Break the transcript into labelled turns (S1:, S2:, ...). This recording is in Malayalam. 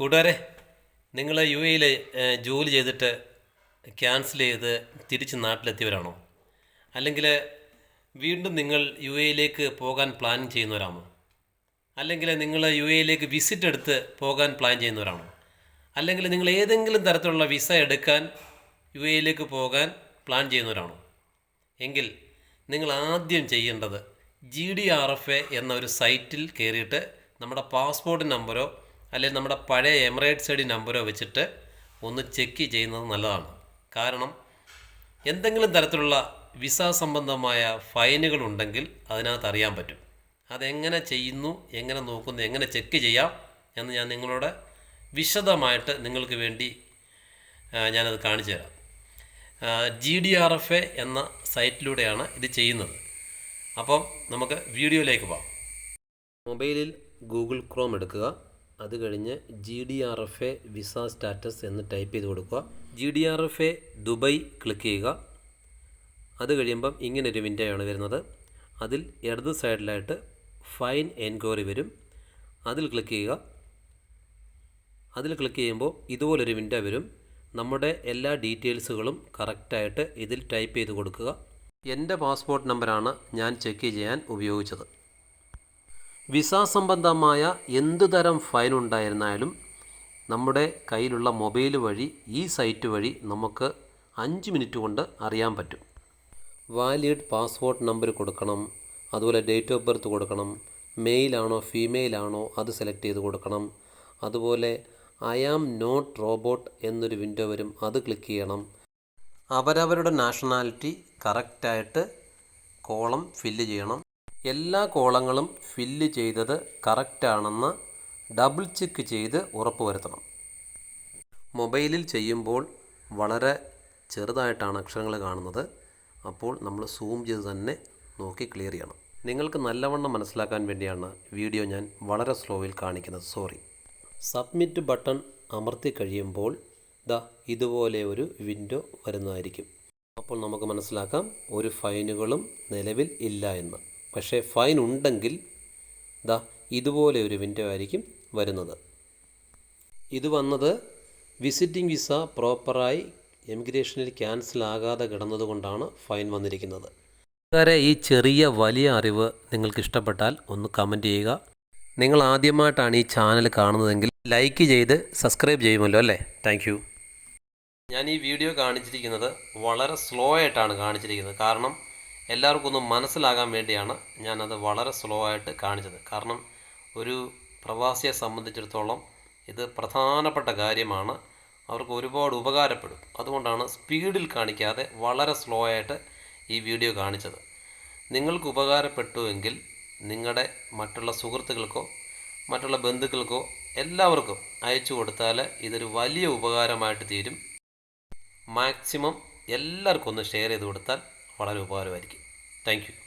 S1: കൂട്ടുകാരെ നിങ്ങൾ യു എയിൽ ജോലി ചെയ്തിട്ട് ക്യാൻസൽ ചെയ്ത് തിരിച്ച് നാട്ടിലെത്തിയവരാണോ? അല്ലെങ്കിൽ വീണ്ടും നിങ്ങൾ യു എയിലേക്ക് പോകാൻ പ്ലാൻ ചെയ്യുന്നവരാണോ? അല്ലെങ്കിൽ നിങ്ങൾ യു എയിലേക്ക് വിസിറ്റ് എടുത്ത് പോകാൻ പ്ലാൻ ചെയ്യുന്നവരാണോ? അല്ലെങ്കിൽ നിങ്ങൾ ഏതെങ്കിലും തരത്തിലുള്ള വിസ എടുക്കാൻ യു എയിലേക്ക് പോകാൻ പ്ലാൻ ചെയ്യുന്നവരാണോ? എങ്കിൽ നിങ്ങൾ ആദ്യം ചെയ്യേണ്ടത് G D R F A എന്ന ഒരു സൈറ്റിൽ കയറിയിട്ട് നമ്മുടെ പാസ്പോർട്ട് നമ്പറോ അല്ലെങ്കിൽ നമ്മുടെ പഴയ എമിറേറ്റ്സ് ഐ ഡി നമ്പറോ വെച്ചിട്ട് ഒന്ന് ചെക്ക് ചെയ്യുന്നത് നല്ലതാണ്. കാരണം എന്തെങ്കിലും തരത്തിലുള്ള വിസ സംബന്ധമായ ഫൈനുകൾ ഉണ്ടെങ്കിൽ അതിനകത്ത് അറിയാൻ പറ്റും. അതെങ്ങനെ ചെയ്യുന്നു എങ്ങനെ നോക്കുന്നു എങ്ങനെ ചെക്ക് ചെയ്യാം എന്ന് ഞാൻ നിങ്ങളോട് വിശദമായിട്ട് നിങ്ങൾക്ക് വേണ്ടി ഞാനത് കാണിച്ചു തരാം. G D R F A എന്ന സൈറ്റിലൂടെയാണ് ഇത് ചെയ്യുന്നത്. അപ്പം നമുക്ക് വീഡിയോയിലേക്ക് പോകാം. മൊബൈലിൽ ഗൂഗിൾ ക്രോം എടുക്കുക. അത് കഴിഞ്ഞ് G D R F A visa status എന്ന് ടൈപ്പ് ചെയ്ത് കൊടുക്കുക. G D R F A Dubai click ചെയ്യുക. അത് കഴിയുമ്പം ഇങ്ങനൊരു വിൻഡോയാണ് വരുന്നത്. അതിൽ ഇടത് സൈഡിലായിട്ട് ഫൈൻ എൻക്വയറി വരും. അതിൽ ക്ലിക്ക് ചെയ്യുക. അതിൽ ക്ലിക്ക് ചെയ്യുമ്പോൾ ഇതുപോലൊരു വിൻഡോ വരും. നമ്മുടെ എല്ലാ ഡീറ്റെയിൽസുകളും കറക്റ്റായിട്ട് ഇതിൽ ടൈപ്പ് ചെയ്ത് കൊടുക്കുക. എന്റെ പാസ്പോർട്ട് നമ്പറാണ് ഞാൻ ചെക്ക് ചെയ്യാൻ ഉപയോഗിച്ചത്. വിസ സംബന്ധമായ എന്തുതരം ഫൈൻ ഉണ്ടായിരുന്നാലും നമ്മുടെ കയ്യിലുള്ള മൊബൈൽ വഴി ഈ സൈറ്റ് വഴി നമുക്ക് അഞ്ച് മിനിറ്റ് കൊണ്ട് അറിയാൻ പറ്റും. വാലിഡ് പാസ്പോർട്ട് നമ്പർ കൊടുക്കണം അതുപോലെ ഡേറ്റ് ഓഫ് ബർത്ത് കൊടുക്കണം മെയിലാണോ ഫീമെയിലാണോ അത് സെലക്ട് ചെയ്ത് കൊടുക്കണം. അതുപോലെ ഐ ആം നോട്ട് റോബോട്ട് എന്നൊരു വിൻഡോ വരും അത് ക്ലിക്ക് ചെയ്യണം. അവരവരുടെ നാഷണാലിറ്റി കറക്റ്റായിട്ട് കോളം ഫില്ല് ചെയ്യണം. എല്ലാ കോളങ്ങളും ഫില്ല് ചെയ്തത് കറക്റ്റാണെന്ന് ഡബിൾ ചെക്ക് ചെയ്ത് ഉറപ്പുവരുത്തണം. മൊബൈലിൽ ചെയ്യുമ്പോൾ വളരെ ചെറുതായിട്ടാണ് അക്ഷരങ്ങൾ കാണുന്നത്. അപ്പോൾ നമ്മൾ സൂം ചെയ്ത് തന്നെ നോക്കി ക്ലിയർ ചെയ്യണം. നിങ്ങൾക്ക് നല്ലവണ്ണം മനസ്സിലാക്കാൻ വേണ്ടിയാണ് വീഡിയോ ഞാൻ വളരെ സ്ലോയിൽ കാണിക്കുന്നത്. സോറി. സബ്മിറ്റ് ബട്ടൺ അമർത്തി കഴിയുമ്പോൾ ദാ ഇതുപോലെ ഒരു വിൻഡോ വരുന്നതായിരിക്കും. അപ്പോൾ നമുക്ക് മനസ്സിലാക്കാം ഒരു ഫൈനുകളും നിലവിൽ ഇല്ല എന്ന്. പക്ഷേ ഫൈൻ ഉണ്ടെങ്കിൽ ദാ ഇതുപോലെ ഒരു വിൻഡോ ആയിരിക്കും വരുന്നത്. ഇത് വന്നത് വിസിറ്റിംഗ് വിസ പ്രോപ്പറായി എമിഗ്രേഷനിൽ ക്യാൻസൽ ആകാതെ കിടന്നതുകൊണ്ടാണ് ഫൈൻ വന്നിരിക്കുന്നത്. വേറെ ഈ ചെറിയ വലിയ അറിവ് നിങ്ങൾക്ക് ഇഷ്ടപ്പെട്ടാൽ ഒന്ന് കമന്റ് ചെയ്യുക. നിങ്ങൾ ആദ്യമായിട്ടാണ് ഈ ചാനൽ കാണുന്നതെങ്കിൽ ലൈക്ക് ചെയ്ത് സബ്സ്ക്രൈബ് ചെയ്യുമല്ലോ അല്ലേ? താങ്ക് ഞാൻ ഈ വീഡിയോ കാണിച്ചിരിക്കുന്നത് വളരെ സ്ലോ ആയിട്ടാണ് കാണിച്ചിരിക്കുന്നത്. കാരണം എല്ലാവർക്കും ഒന്ന് മനസ്സിലാകാൻ വേണ്ടിയാണ് ഞാനത് വളരെ സ്ലോ ആയിട്ട് കാണിച്ചത്. കാരണം ഒരു പ്രവാസിയെ സംബന്ധിച്ചിടത്തോളം ഇത് പ്രധാനപ്പെട്ട കാര്യമാണ്. അവർക്ക് ഒരുപാട് ഉപകാരപ്പെടും. അതുകൊണ്ടാണ് സ്പീഡിൽ കാണിക്കാതെ വളരെ സ്ലോ ആയിട്ട് ഈ വീഡിയോ കാണിച്ചത്. നിങ്ങൾക്ക് ഉപകാരപ്പെട്ടുവെങ്കിൽ നിങ്ങളുടെ മറ്റുള്ള സുഹൃത്തുക്കൾക്കോ മറ്റുള്ള ബന്ധുക്കൾക്കോ എല്ലാവർക്കും അയച്ചു കൊടുത്താൽ ഇതൊരു വലിയ ഉപകാരമായിട്ട് തീരും. മാക്സിമം എല്ലാവർക്കും ഒന്ന് ഷെയർ ചെയ്ത് കൊടുത്താൽ വളരെ ഉപകാരമായിരിക്കും. താങ്ക്